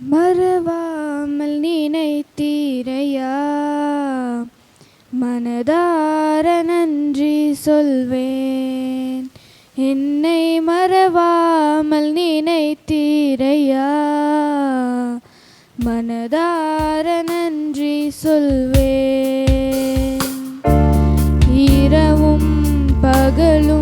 மறவாமல் நினைத்தீரையா? மனதார நன்றி சொல்வேன். என்னை மறவாமல் நினைத்தீரையா? மனதார நன்றி சொல்வேன். இரவும் பகலும்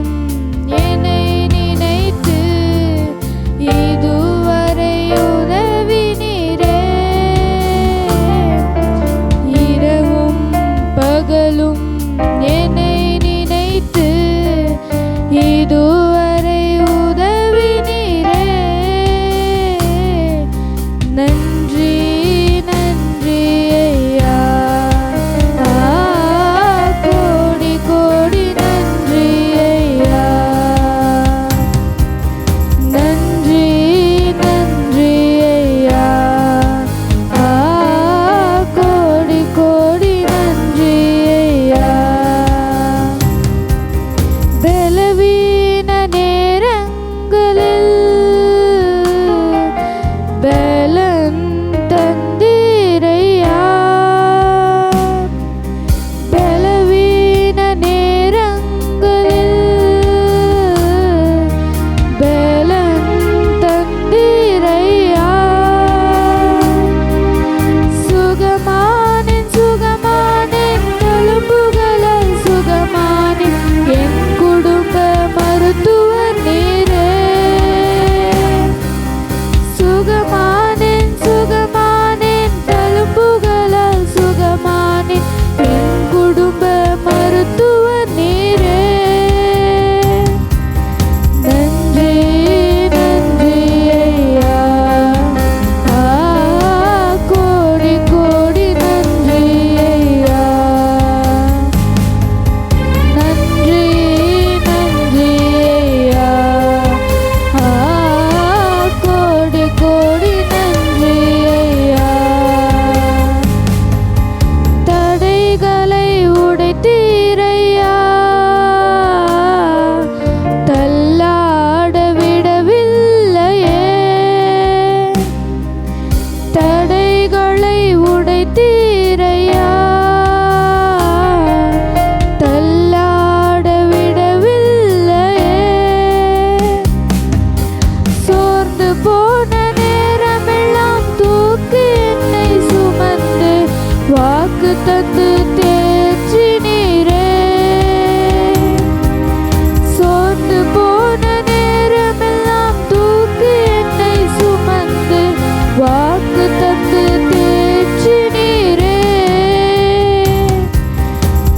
bed.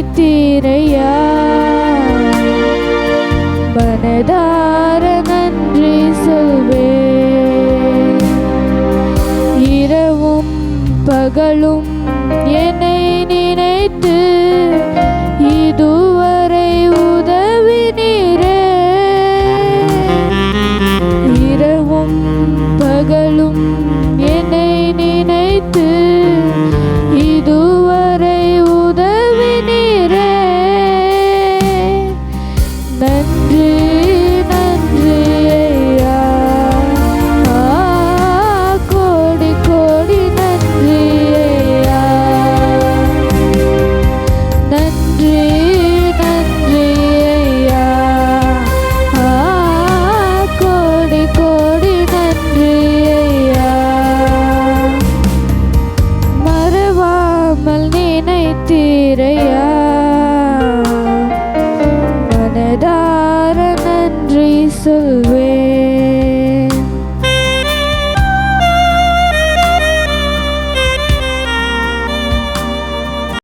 அழைத்தீரையா மனதார நன்றி சொல்வே இரவும் பகலும் என்னை நினைத்து So.